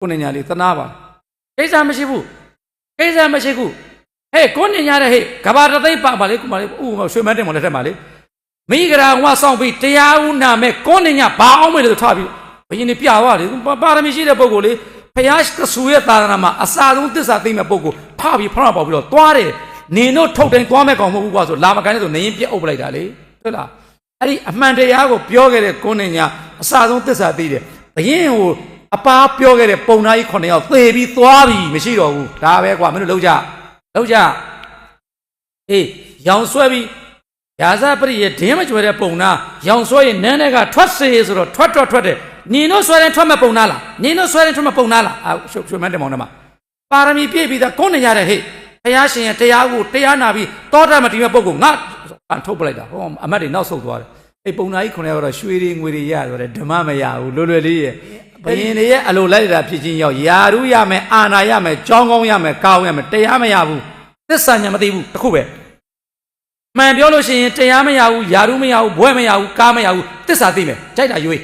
ကိုနေညာလေးသနာပါကိစ္စမရှိဘူးကိစ္စမရှိဘူးဟဲ့ကိုနေညာတဲ့ဟဲ့ကဘာတသိပ်ပါပါလေကုမလေးဥရွှေမန်းတင်မလက်ထက်ပါလေမိဂရာဝဆောင်ပြီးတရားဦးနာမဲ့ကိုနေညာဘာအောင်မေလို့ထားပြီးဘယင်းနေပြသွားလေပါရမီရှိတဲ့ပုဂ္ဂိုလ်လေးဖယားကဆူရဲ့သာသနာမှာအစာဆုံးသစ္စာသိမဲ့ပုဂ္ဂိုလ်ဖပြီးဖရပေါက်ပြီးတော့သွားတယ်နင်တို့ထုတ်တိုင်းသွားမဲ့ကောင်မဟုတ်ဘူးကွာဆိုလာမကန်တဲ့ဆိုနေရင်ပြက်အုပ်ပလိုက်တာလေဟုတ်လားအဲ့ဒီအမှန်တရားကိုပြောခဲ့တဲ့ကိုနေညာအစာဆုံးသစ္စာသိတယ်ဘယင်းဟို အပားပြောခဲ့တဲ့ပုံသားကြီး9ယောက်သေပြီးသွားပြီမရှိတော့ဘူးဒါပဲကွာမင်းတို့လောက်ကြလောက်ကြအေးရောင်ဆွဲပြီးရာဇပရိရဲ့ဒင်းမကျွဲတဲ့ပုံသားရောင်ဆွဲရင်နန်းတဲ့ကထွက်စေဆိုတော့ထွက်ထွက်ထွက်တယ်ညီတို့ဆွဲရင်ထွက်မဲ့ပုံသားလားညီတို့ဆွဲရင်ထွက်မဲ့ပုံသားလားအာရွှေရွှေမန်းတယ်မောင်နှမပါရမီပြည့်ပြီးသားကိုနေရတဲ့ဟေ့ဘုရားရှင်ရဲ့တရားကိုတရားနာပြီးတောတမတီမဲ့ပုံကိုငါအန်ထုတ်ပလိုက်တာဟောအမတ်တွေနောက်ဆုတ်သွားတယ် အေးပုံသားကြီး9ယောက်ကတော့ရွှေတွေငွေတွေရဆိုတယ်ဓမ္မမရဘူးလွယ်လွယ်လေးရဲ့ဘယင်တွေရဲ့အလိုလိုက်တာဖြစ်ချင်းရောက်ယာရုရမယ်အာနာရမယ်ကြောင်းကောင်းရမယ်ကောင်းရမယ်တရားမရဘူးသစ္စာညာမသိဘူးတခုပဲမှန်ပြောလို့ရှိရင်တရားမရဘူးယာရုမရဘူးဘွဲ့မရဘူးကားမရဘူးသစ္စာသိမယ်ကြိုက်တာရွေး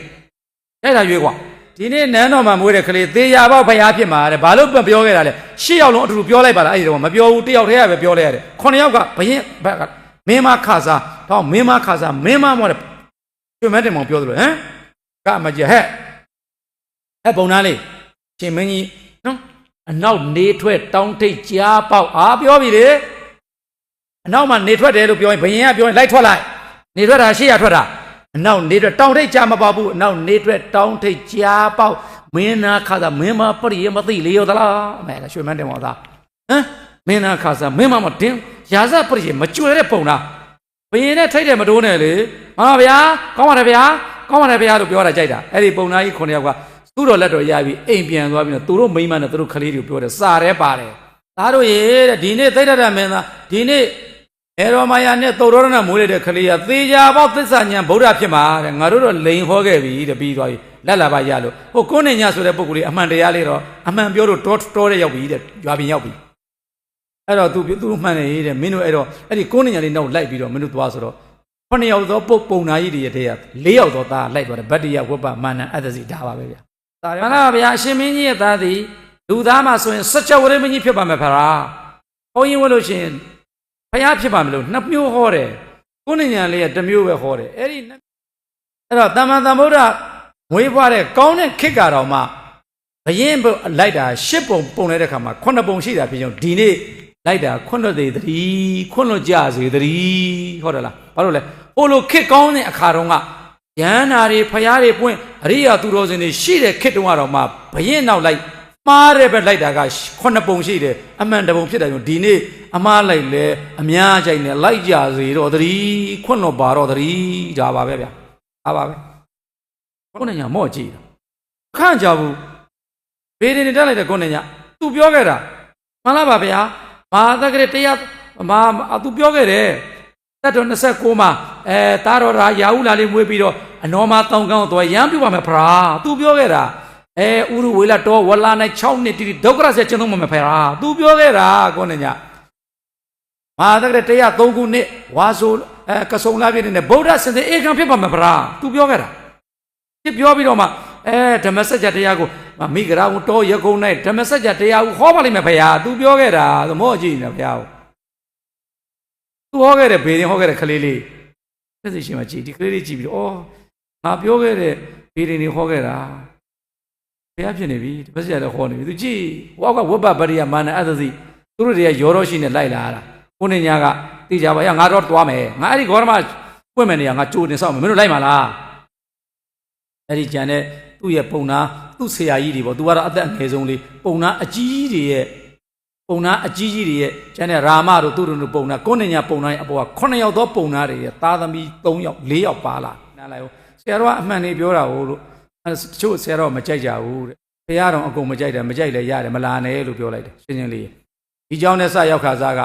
ကြိုက်တာရွေးကွာဒီနေ့နန်းတော်မှာမွေးတဲ့ကလေးသေရပေါက်ဖျားဖြစ်မှာတဲ့ဘာလို့မပြောခဲ့တာလဲရှစ်ယောက်လုံးအတူတူပြောလိုက်ပါလားအဲ့ဒီတော့မပြောဘူးတယောက်တည်းကပဲပြောလိုက်ရတယ်ခုနှစ်ယောက်ကဘယင်ဘက်ကမင်းမခါစားတော့မင်းမခါစားမင်းမမောတဲ့ ကျွမ်းမတင်မောင်ပြောသလိုဟမ်ကမကြီးဟဲ့ဟဲ့ပုံသားလေးရှင်မင်းကြီးနော်အနောက်နေထွက်တောင်းထိတ်ကြားပေါက်အာပြောပြီလေအနောက်မှာနေထွက်တယ်လို့ပြောရင်ဘယင်ကပြောရင်လိုက်ထွက်လိုက်နေထွက်တာရှေ့ရထွက်တာအနောက်နေထွက်တောင်းထိတ်ကြားမပေါက်ဘူးအနောက်နေထွက်တောင်းထိတ်ကြားပေါက်မင်းနာခါသာမင်းမပရိယမသိလေရောသလားအမဲရွှေမန်းတင်မောင်သားဟမ်မင်းနာခါသာမင်းမမတင်းရာဇပရိယမကျွဲတဲ့ပုံလား ဘယင်နဲ့ထိတ်တယ်မတိုးနဲ့လေဟာဗျာကောင်းပါတယ်ဗျာကောင်းပါတယ်ဗျာလို့ပြောတာကြိုက်တာအဲ့ဒီပုံသားကြီး9ယောက်ကသူ့တော်လက်တော်ရပြီးအိမ်ပြန်သွားပြီးတော့သူတို့မိန်းမနဲ့သူတို့ကလေးတွေကိုပြောတယ်စာရဲပါတယ်သားတို့ရေတဲ့ဒီနေ့သိတ္တရမင်းသားဒီနေ့အေရောမာယာနဲ့သုတ်တော်ရဏမိုးရတဲ့ကလေးကသေချာပေါက်သစ္စာညာဗုဒ္ဓဖြစ်မှာတဲ့ငါတို့တော့လိန်ဟောခဲ့ပြီတဲ့ပြီးသွားပြီလက်လာပါရလို့ဟိုကိုးနေညာဆိုတဲ့ပုံကလေးအမှန်တရားလေးတော့အမှန်ပြောလို့တော်တော်တဲ့ရောက်ပြီတဲ့ရွာပြင်ရောက်ပြီ အဲ့တော့သူသူမှန်နေတဲ့မင်းတို့အဲ့တော့အဲ့ဒီကိုးနေညာလေးနောက်လိုက်ပြီးတော့မင်းတို့သွားဆိုတော့ခုနှစ်ယောက်သောပုတ်ပုံနာကြီးတွေရဲ့တည်းက၄ယောက်သောသားလိုက်သွားတယ်ဗတ္တိယဝပ္ပမာနအတ္တစီဒါပါပဲဗျာဒါရမလားဗျာအရှင်မင်းကြီးရဲ့သားသည်လူသားမှဆိုရင်စัจ java ဝရမင်းကြီးဖြစ်ပါမယ်ဖရာဘုန်းကြီးဝလို့ရှိရင်ဖယားဖြစ်ပါမလို့နှစ်မျိုးဟောတယ်ကိုးနေညာလေးကတစ်မျိုးပဲဟောတယ်အဲ့ဒီနှစ်အဲ့တော့တမန်တမ္ဗုဒ္ဓမွေးဖွားတဲ့ကောင်းတဲ့ခေတ်ကတော့မှဘယင်းလိုက်တာရှစ်ပုံပုံလိုက်တဲ့ခါမှာခုနှစ်ပုံရှိတာဖြစ်ကြောင်းဒီနေ့ လိုက်တာခုနှစ်သေးသတိခုနှစ်ကြစေသတိဟုတ်တယ်လားဘာလို့လဲဟိုလိုခေတ်ကောင်းတဲ့အခါတုန်းကယန္နာတွေဖရားတွေပွင့်အရိယာသူတော်စင်တွေရှိတဲ့ခေတ်တုန်းကတော့မှဘယင်းနောက်လိုက်မှားတဲ့ဘက်လိုက်တာကခုနှစ်ပုံရှိတယ်အမှန်တပုံဖြစ်တယ်ကြောင့်ဒီနေ့အမားလိုက်လဲအများကြိုက်နေလိုက်ကြစေတော့သတိခွန်းတော့ပါတော့သတိဒါပါပဲဗျာဒါပါပဲခုနှစ်ညာမော့ကြည့်တာခန့်ကြဘူးဘေးတင်တက်လိုက်တဲ့ခုနှစ်ညာသူပြောခဲ့တာမှန်လားပါဗျာ မာသက်ကလေးတရားမာသူပြောခဲ့တယ်တက်တော်29မှာအဲတားတော်ရာရာဟုလာလေးမွေးပြီးတော့အနောမတောင်းကောင်းတော့ရမ်းပြပါမယ်ဖရာသူပြောခဲ့တာအဲဥရဝေလာတော်ဝလာနဲ့6နှစ်တိတိဒုက္ခရဆက်ကျွန်တော်မမယ်ဖရာသူပြောခဲ့တာကိုနဲ့ညမာသက်ကလေး103ခုနှစ်ဝါဆိုအဲကဆုံလာပြည့်နေတဲ့ဗုဒ္ဓစင်စစ်ဧကံဖြစ်ပါမယ်ဖရာသူပြောခဲ့တာဖြစ်ပြောပြီးတော့မှအဲဓမ္မစကြာတရားကို မိဂရာဝန်တော်ရကုန်း၌ဓမ္မစကြာတရားကိုဟောပါလိမ့်မယ်ဖရာသူပြောခဲ့တာသမောကြည့်နေဖရာကိုသူဟောခဲ့တဲ့ဘေးရင်ဟောခဲ့တဲ့ကလေးလေးသက်စီရှင်မကြည့်ဒီကလေးလေးကြည့်ပြီးတော့ဩငါပြောခဲ့တဲ့ဘေးရင်တွေဟောခဲ့တာဘုရားဖြစ်နေပြီဓမ္မစကြာလည်းဟောနေပြီသူကြည့်ဟောကဝဘပရိယမာနအသစီသူတို့တွေကရောရောရှိနေလိုက်လာတာကိုနေညာကသိကြပါရငါတော့တွားမယ်ငါအဲ့ဒီဂေါရမပွင့်မယ်နေရငါကြိုတင်ဆောက်မယ်မင်းတို့လိုက်ပါလားအဲ့ဒီကြံတဲ့သူ့ရဲ့ပုံနာ သူ့ဆရာကြီးတွေပေါ့သူကတော့အသက်အငယ်ဆုံးလေးပုံနာအကြီးတွေရဲ့ပုံနာအကြီးကြီးတွေရဲ့ကျန်တဲ့ရာမတို့သူတို့တို့ပုံနာကိုနေညာပုံနာရဲ့အပေါ်က9ယောက်သောပုံနာတွေရဲ့သားသမီး3ယောက်4ယောက်ပါလာနားလိုက်ဦးဆရာတော်ကအမှန်လေးပြောတာဟုတ်လို့တချို့ဆရာတော်မကြိုက်ကြဘူးတဲ့ဘုရားတော်အကုန်မကြိုက်တယ်မကြိုက်လည်းရတယ်မလာနဲ့လို့ပြောလိုက်တယ်ရှင်းရှင်းလေးဒီเจ้าနဲ့စရောက်ခါစားက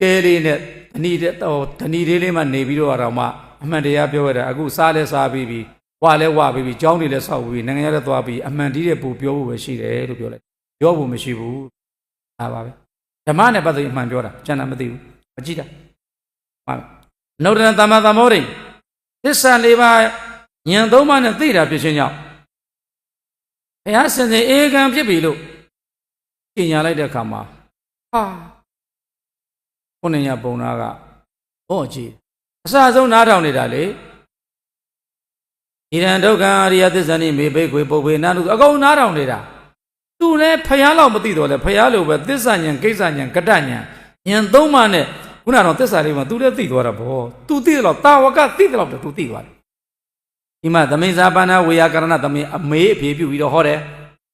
ကဲလေးနဲ့ဓဏီတဲ့ဟိုဓဏီလေးလေးမှနေပြီးတော့တော့မှအမှန်တရားပြောရတာအခုစားလဲစားပြီးပြီး ဝါလဲဝပြီးပြီးကြောင်းတွေလဲဆောက်ပြီးနိုင်ငံရလဲသွားပြီးအမှန်တည်းတဲ့ပူပြောဖို့ပဲရှိတယ်လို့ပြောလိုက်ပြောဖို့မရှိဘူးဒါပါပဲဓမ္မနဲ့ပတ်သက်ပြီးအမှန်ပြောတာကျန်တာမသိဘူးမကြည့်တာမှန်နုဒရဏသမ္မာသမ္မောရိသစ္စာလေးပါးဉာဏ်သုံးပါးနဲ့သိတာဖြစ်ခြင်းကြောင့်ဘုရားစင်စင်အေကံဖြစ်ပြီလို့ပြင်ညာလိုက်တဲ့အခါမှာဟာခုနှစ်ညပုံနာကဟောကြည့်အစအဆုံးနားထောင်နေတာလေ ဣရန်ဒုက္ခအရိယသစ္စာနိမေဘိကွေပုပ္ပေနာနုအကုန်နားထောင်နေတာသူလည်းဖယားလောက်မသိတော့လေဖယားလိုပဲသစ္စာဉဏ်ကိစ္စဉဏ်ကတ္တဉဏ်ဉာဏ်သုံးပါးနဲ့ခုနကတော့သစ္စာလေးမှာသူလည်းသိသွားတာဗောသူသိတယ်လို့တာဝကသိတယ်လို့သူသိသွားတယ်ဒီမှာသမိန်စာပါဏဝေယကရဏသမိန်အမေအဖြေပြုပြီးတော့ဟောတယ်